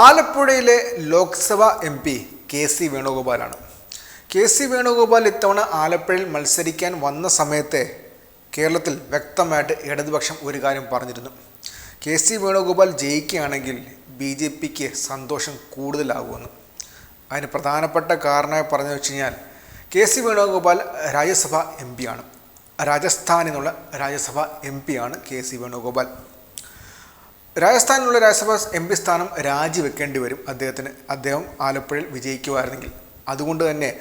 ആലപ്പുഴയിലെ Lok Sabha M P K C വേണുഗോപാലാണ്. K C Venugopal ഇത്തവണ ആലപ്പുഴയിൽ മത്സരിക്കാൻ വന്ന സമയത്തെ കേരളത്തിൽ വ്യക്തമായിട്ട് ഇടതുപക്ഷം ഒരു കാര്യം പറഞ്ഞിരുന്നു. കെ സി വേണുഗോപാൽ ജയിക്കുകയാണെങ്കിൽ ബി ജെ പിക്ക് സന്തോഷം കൂടുതലാകുമെന്ന്. അതിന് പ്രധാനപ്പെട്ട കാരണമായി പറഞ്ഞു വെച്ച് കഴിഞ്ഞാൽ K C Venugopal Rajya Sabha M ആണ്. രാജസ്ഥാനിൽ നിന്നുള്ള രാജ്യസഭാ എം ആണ് കെ സി വേണുഗോപാൽ. രാജസ്ഥാനിലുള്ള രാജ്യസഭാ എം പി സ്ഥാനം രാജിവെക്കേണ്ടി വരും. അദ്ദേഹത്തിന് അദ്ദേഹം ആലപ്പുഴയിൽ വിജയിക്കുമായിരുന്നെങ്കിൽ. അതുകൊണ്ട് തന്നെ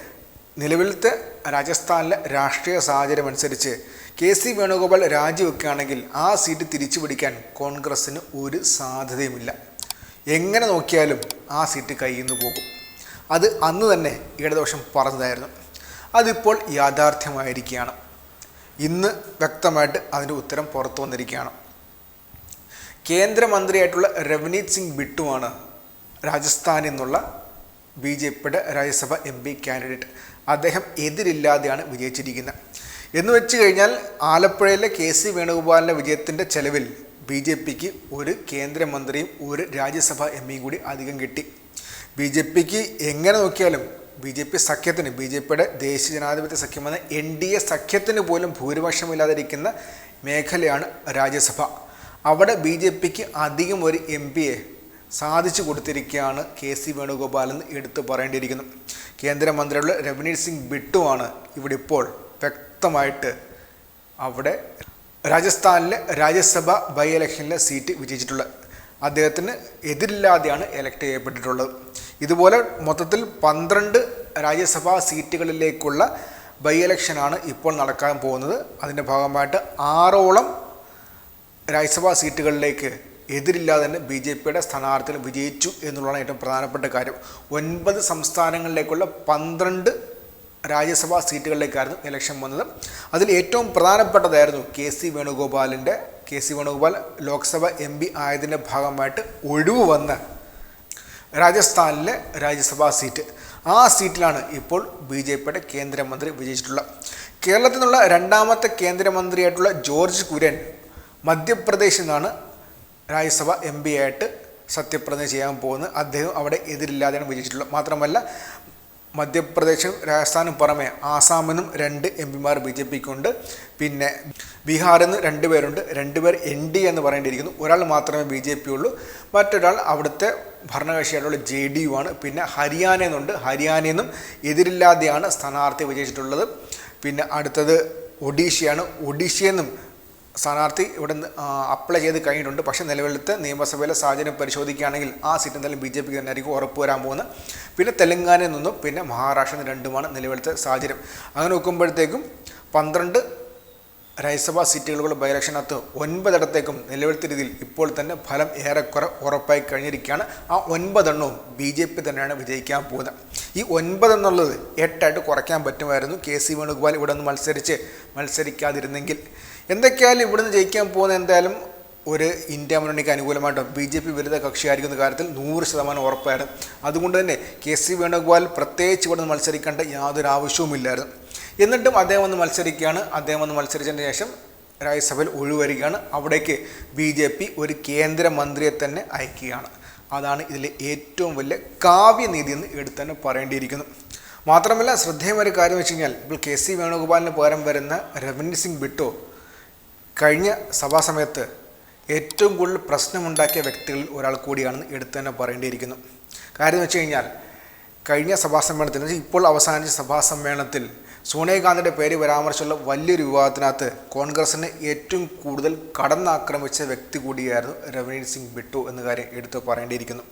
നിലവിലത്തെ രാജസ്ഥാനിലെ രാഷ്ട്രീയ സാഹചര്യം അനുസരിച്ച് കെ സി വേണുഗോപാൽ രാജിവെക്കുകയാണെങ്കിൽ ആ സീറ്റ് തിരിച്ചു പിടിക്കാൻ കോൺഗ്രസ്സിന് ഒരു സാധ്യതയുമില്ല. എങ്ങനെ നോക്കിയാലും ആ സീറ്റ് കയ്യിൽ നിന്ന് പോകും. അത് അന്ന് തന്നെ ഇടതുപക്ഷം പറഞ്ഞതായിരുന്നു. അതിപ്പോൾ യാഥാർത്ഥ്യമായിരിക്കുകയാണ്. ഇന്ന് വ്യക്തമായിട്ട് അതിന്റെ ഉത്തരം പുറത്തു വന്നിരിക്കുകയാണ്. കേന്ദ്രമന്ത്രിയായിട്ടുള്ള രവനീത് സിംഗ് ബിട്ടുവാണ് രാജസ്ഥാനിൽ നിന്നുള്ള ബി ജെ പിയുടെ രാജ്യസഭ എം പി കാൻഡിഡേറ്റ്. അദ്ദേഹം എതിരില്ലാതെയാണ് വിജയിച്ചിരിക്കുന്നത്. എന്ന് വെച്ച് കഴിഞ്ഞാൽ ആലപ്പുഴയിലെ കെ സി വേണുഗോപാലിന്റെ വിജയത്തിന്റെ ചെലവിൽ ബി ജെ പിക്ക് ഒരു കേന്ദ്രമന്ത്രിയും ഒരു രാജ്യസഭാ എം പിയും കൂടി അധികം കിട്ടി. ബി ജെ പിക്ക് എങ്ങനെ നോക്കിയാലും ബി ജെ പി സഖ്യത്തിന് ബി ജെ പിയുടെ ദേശീയ ജനാധിപത്യ സഖ്യമെന്ന എൻ ഡി എ സഖ്യത്തിന് പോലും ഭൂരിപക്ഷമില്ലാതിരിക്കുന്ന മേഖലയാണ് രാജ്യസഭ. അവിടെ ബി ജെ പിക്ക് അധികം ഒരു എം പിയെ സാധിച്ചു കൊടുത്തിരിക്കുകയാണ് കെ സി വേണുഗോപാൽ എന്ന് എടുത്തു പറയേണ്ടിയിരിക്കുന്നു. കേന്ദ്രമന്ത്രിയുള്ള രവനീത് സിംഗ് ബിട്ടുവാണ് ഇവിടെ ഇപ്പോൾ വ്യക്തമായിട്ട് അവിടെ രാജസ്ഥാനിലെ രാജ്യസഭ ബൈ ഇലക്ഷനിലെ സീറ്റ് വിജയിച്ചിട്ടുള്ളത്. അദ്ദേഹത്തിന് എതിരില്ലാതെയാണ് എലക്ട് ചെയ്യപ്പെട്ടിട്ടുള്ളത്. ഇതുപോലെ മൊത്തത്തിൽ പന്ത്രണ്ട് രാജ്യസഭാ സീറ്റുകളിലേക്കുള്ള ബൈ ഇലക്ഷനാണ് ഇപ്പോൾ നടക്കാൻ പോകുന്നത്. അതിന്റെ ഭാഗമായിട്ട് ആറോളം രാജ്യസഭാ സീറ്റുകളിലേക്ക് എതിരില്ലാതെ തന്നെ ബി ജെ പിയുടെ സ്ഥാനാർത്ഥികൾ വിജയിച്ചു എന്നുള്ളതാണ് ഏറ്റവും പ്രധാനപ്പെട്ട കാര്യം. ഒൻപത് സംസ്ഥാനങ്ങളിലേക്കുള്ള പന്ത്രണ്ട് രാജ്യസഭാ സീറ്റുകളിലേക്കായിരുന്നു ഇലക്ഷൻ വന്നത്. അതിൽ ഏറ്റവും പ്രധാനപ്പെട്ടതായിരുന്നു K C വേണുഗോപാലിന്റെ K C Venugopal Lok Sabha M P ആയതിന്റെ ഭാഗമായിട്ട് ഒഴിവ് വന്ന രാജസ്ഥാനിലെ രാജ്യസഭാ സീറ്റ്. ആ സീറ്റിലാണ് ഇപ്പോൾ ബി ജെ പിയുടെ കേന്ദ്രമന്ത്രി വിജയിച്ചിട്ടുള്ളത്. കേരളത്തിൽ നിന്നുള്ള രണ്ടാമത്തെ കേന്ദ്രമന്ത്രിയായിട്ടുള്ള ജോർജ് കുര്യൻ മധ്യപ്രദേശിൽ നിന്നാണ് രാജ്യസഭ എം പി ആയിട്ട് സത്യപ്രതിജ്ഞ ചെയ്യാൻ പോകുന്നത്. അദ്ദേഹം അവിടെ എതിരില്ലാതെയാണ് വിജയിച്ചിട്ടുള്ളത്. മാത്രമല്ല മധ്യപ്രദേശും രാജസ്ഥാനും പുറമെ ആസാമിനും രണ്ട് എം പിമാർ ബി ജെ പിക്കുണ്ട്. പിന്നെ ബീഹാറിൽ നിന്ന് രണ്ടുപേരുണ്ട് രണ്ടുപേർ എൻ ഡി എന്ന് പറയേണ്ടിയിരിക്കുന്നു. ഒരാൾ മാത്രമേ ബി ജെ പി ഉള്ളൂ മറ്റൊരാൾ അവിടുത്തെ ഭരണകക്ഷിയായിട്ടുള്ള ജെ ഡി യു ആണ്. പിന്നെ ഹരിയാന എന്നുണ്ട്. ഹരിയാനയിൽ നിന്നും എതിരില്ലാതെയാണ് സ്ഥാനാർത്ഥി വിജയിച്ചിട്ടുള്ളത്. പിന്നെ അടുത്തത് ഒഡീഷയാണ്. ഒഡീഷയിൽ നിന്നും സ്ഥാനാർത്ഥി ഇവിടെ അപ്ലൈ ചെയ്ത് കഴിഞ്ഞിട്ടുണ്ട്. പക്ഷേ നിലവിലത്തെ നിയമസഭയിലെ സാഹചര്യം പരിശോധിക്കുകയാണെങ്കിൽ ആ സീറ്റ് എന്തായാലും ബി ജെ പിക്ക് തന്നെയായിരിക്കും ഉറപ്പ് വരാൻ പോകുന്നത്. പിന്നെ തെലങ്കാനയിൽ നിന്നും പിന്നെ മഹാരാഷ്ട്രയിൽ നിന്ന് രണ്ടുമാണ് നിലവിലത്തെ സാഹചര്യം. അങ്ങനെ നോക്കുമ്പോഴത്തേക്കും പന്ത്രണ്ട് രാജ്യസഭാ സീറ്റുകളുടെ ബൈലക്ഷനകത്ത് ഒൻപതിടത്തേക്കും നിലവിലത്തെ രീതിയിൽ ഇപ്പോൾ തന്നെ ഫലം ഏറെക്കുറെ ഉറപ്പായി കഴിഞ്ഞിരിക്കുകയാണ്. ആ ഒൻപതെണ്ണവും ബി ജെ പി തന്നെയാണ് വിജയിക്കാൻ പോകുന്നത്. ഈ ഒൻപതെന്നുള്ളത് എട്ടായിട്ട് കുറയ്ക്കാൻ പറ്റുമായിരുന്നു. കെ സി വേണുഗോപാൽ ഇവിടെ നിന്ന് മത്സരിച്ച് മത്സരിക്കാതിരുന്നെങ്കിൽ. എന്തൊക്കെയായാലും ഇവിടുന്ന് ജയിക്കാൻ പോകുന്ന എന്തായാലും ഒരു ഇന്ത്യ മുന്നണിക്ക് അനുകൂലമായിട്ട് ബി ജെ പി വിരുദ്ധ കക്ഷിയായിരിക്കുന്ന കാര്യത്തിൽ നൂറ് ശതമാനം ഉറപ്പായിരുന്നു. അതുകൊണ്ട് തന്നെ കെ സി വേണുഗോപാൽ പ്രത്യേകിച്ച് ഇവിടെ നിന്ന് മത്സരിക്കേണ്ട യാതൊരു ആവശ്യവുമില്ലായിരുന്നു. എന്നിട്ടും അദ്ദേഹം വന്ന് മത്സരിക്കുകയാണ്. അദ്ദേഹം വന്ന് മത്സരിച്ചതിന് ശേഷം രാജ്യസഭയിൽ ഒഴിവരികയാണ്. അവിടേക്ക് ബി ജെ പി ഒരു കേന്ദ്രമന്ത്രിയെ തന്നെ അയക്കുകയാണ്. അതാണ് ഇതിലെ ഏറ്റവും വലിയ കാവ്യനീതി എന്ന് എടുത്തു തന്നെ പറയേണ്ടിയിരിക്കുന്നു. മാത്രമല്ല ശ്രദ്ധേയമായ ഒരു കാര്യം വെച്ച് കഴിഞ്ഞാൽ ഇപ്പോൾ കെ സി വേണുഗോപാലിന് പകരം വരുന്ന രവീന്ദ്ര സിംഗ് ബിട്ടോ കഴിഞ്ഞ സഭാസമയത്ത് ഏറ്റവും കൂടുതൽ പ്രശ്നമുണ്ടാക്കിയ വ്യക്തികളിൽ ഒരാൾ കൂടിയാണെന്ന് എടുത്തു തന്നെ പറയേണ്ടിയിരിക്കുന്നു. കാര്യം വെച്ച് കഴിഞ്ഞാൽ കഴിഞ്ഞ സഭാ സമ്മേളനത്തിൽ ഇപ്പോൾ അവസാനിച്ച സഭാ സമ്മേളനത്തിൽ സോണിയാഗാന്ധിയുടെ പേര് പരാമർശമുള്ള വലിയൊരു വിവാദത്തിനകത്ത് കോൺഗ്രസിനെ ഏറ്റവും കൂടുതൽ കടന്നാക്രമിച്ച വ്യക്തി കൂടിയായിരുന്നു രവനീത് സിംഗ് ബിട്ടു എന്ന കാര്യം എടുത്തു പറയേണ്ടിയിരിക്കുന്നു.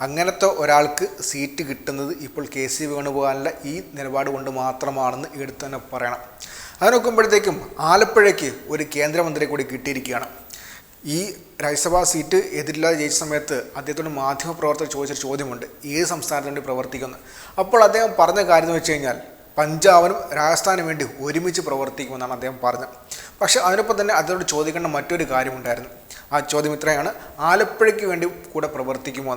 അങ്ങനത്തെ ഒരാൾക്ക് സീറ്റ് കിട്ടുന്നത് ഇപ്പോൾ കെ സി വേണുഗോപാലിന്റെ ഈ നിലപാട് കൊണ്ട് മാത്രമാണെന്ന് എടുത്തു തന്നെ പറയണം. അത് നോക്കുമ്പോഴത്തേക്കും ആലപ്പുഴയ്ക്ക് ഒരു കേന്ദ്രമന്ത്രി കൂടി കിട്ടിയിരിക്കുകയാണ്. ഈ രാജ്യസഭാ സീറ്റ് എതിരില്ലാതെ ജയിച്ച സമയത്ത് അദ്ദേഹത്തോട് മാധ്യമപ്രവർത്തകർ ചോദിച്ചൊരു ചോദ്യമുണ്ട്. ഏത് സംസ്ഥാനത്തിന് വേണ്ടി പ്രവർത്തിക്കുന്നു? അപ്പോൾ അദ്ദേഹം പറഞ്ഞ കാര്യം എന്ന് വെച്ച് കഴിഞ്ഞാൽ പഞ്ചാബിനും രാജസ്ഥാനും വേണ്ടി ഒരുമിച്ച് പ്രവർത്തിക്കുമെന്നാണ് അദ്ദേഹം പറഞ്ഞത്. പക്ഷേ അതിനൊപ്പം തന്നെ അതിനോട് ചോദിക്കേണ്ട മറ്റൊരു കാര്യമുണ്ടായിരുന്നു. ആ ചോദ്യം ഇത്രയാണ്. ആലപ്പുഴയ്ക്ക് വേണ്ടി കൂടെ പ്രവർത്തിക്കുമോ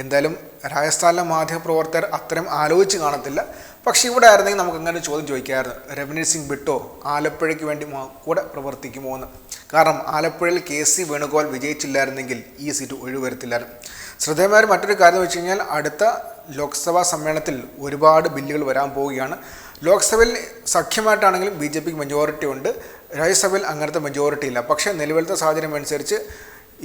എന്തായാലും രാജസ്ഥാനിലെ മാധ്യമപ്രവർത്തകർ അത്തരം ആലോചിച്ച് കാണത്തില്ല. പക്ഷേ ഇവിടെ ആയിരുന്നെങ്കിൽ നമുക്ക് അങ്ങനെ ചോദ്യം ചോദിക്കാമായിരുന്നു രവനീത് സിംഗ് ബിട്ടോ ആലപ്പുഴയ്ക്ക് വേണ്ടി കൂടെ പ്രവർത്തിക്കുമോ എന്ന് കാരണം ആലപ്പുഴയിൽ കെ സി വേണുഗോപാൽ വിജയിച്ചില്ലായിരുന്നെങ്കിൽ ഈ സീറ്റ് ഒഴിവരുത്തില്ലായിരുന്നു ശ്രദ്ധേയമായ മറ്റൊരു കാര്യം എന്ന് വെച്ച് കഴിഞ്ഞാൽ അടുത്ത ലോക്സഭാ സമ്മേളനത്തിൽ ഒരുപാട് ബില്ലുകൾ വരാൻ പോവുകയാണ്. ലോക്സഭയിൽ സഖ്യമായിട്ടാണെങ്കിലും ബി ജെ പിക്ക് മെജോറിറ്റി ഉണ്ട്. രാജ്യസഭയിൽ അങ്ങനത്തെ മെജോറിറ്റി ഇല്ല. പക്ഷേ നിലവിലത്തെ സാഹചര്യം അനുസരിച്ച്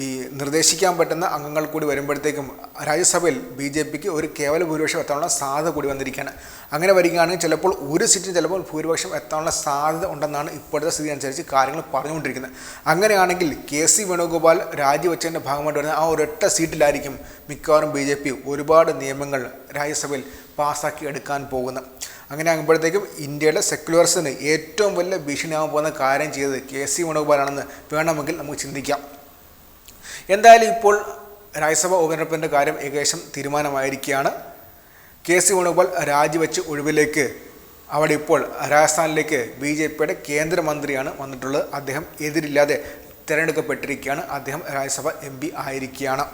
ഈ നിർദ്ദേശിക്കാൻ പറ്റുന്ന അംഗങ്ങൾ കൂടി വരുമ്പോഴത്തേക്കും രാജ്യസഭയിൽ ബി ജെ പിക്ക് ഒരു കേവല ഭൂരിപക്ഷം എത്താനുള്ള സാധ്യത കൂടി വന്നിരിക്കുകയാണ്. അങ്ങനെ വരികയാണെങ്കിൽ ചിലപ്പോൾ ഒരു സീറ്റിന് ചിലപ്പോൾ ഭൂരിപക്ഷം എത്താനുള്ള സാധ്യത ഉണ്ടെന്നാണ് ഇപ്പോഴത്തെ സ്ഥിതി അനുസരിച്ച് കാര്യങ്ങൾ പറഞ്ഞുകൊണ്ടിരിക്കുന്നത്. അങ്ങനെയാണെങ്കിൽ കെ സി വേണുഗോപാൽ രാജിവെച്ചതിന്റെ ഭാഗമായിട്ട് വരുന്ന ആ ഒരൊറ്റ സീറ്റിലായിരിക്കും മിക്കവാറും ബി ജെ പി ഒരുപാട് നിയമങ്ങൾ രാജ്യസഭയിൽ പാസ്സാക്കി എടുക്കാൻ പോകുന്നത്. അങ്ങനെ ആകുമ്പോഴത്തേക്കും ഇന്ത്യയുടെ സെക്യുലറിസത്തിന് ഏറ്റവും വലിയ ഭീഷണിയാകാൻ പോകുന്ന കാര്യം ചെയ്തത് കെ സി വേണുഗോപാലാണെന്ന് വേണമെങ്കിൽ നമുക്ക് ചിന്തിക്കാം. എന്തായാലും ഇപ്പോൾ രാജ്യസഭ ഉപതെരഞ്ഞെടുപ്പിന്റെ കാര്യം ഏകദേശം തീരുമാനമായിരിക്കുകയാണ്. കെ സി വേണുഗോപാൽ രാജിവെച്ച് ഒഴിവിലേക്ക് അവിടെ ഇപ്പോൾ രാജസ്ഥാനിലേക്ക് ബി ജെ പിയുടെ കേന്ദ്രമന്ത്രിയാണ് വന്നിട്ടുള്ളത്. അദ്ദേഹം എതിരില്ലാതെ തിരഞ്ഞെടുക്കപ്പെട്ടിരിക്കുകയാണ്. അദ്ദേഹം രാജ്യസഭ എം പി ആയിരിക്കുകയാണ്.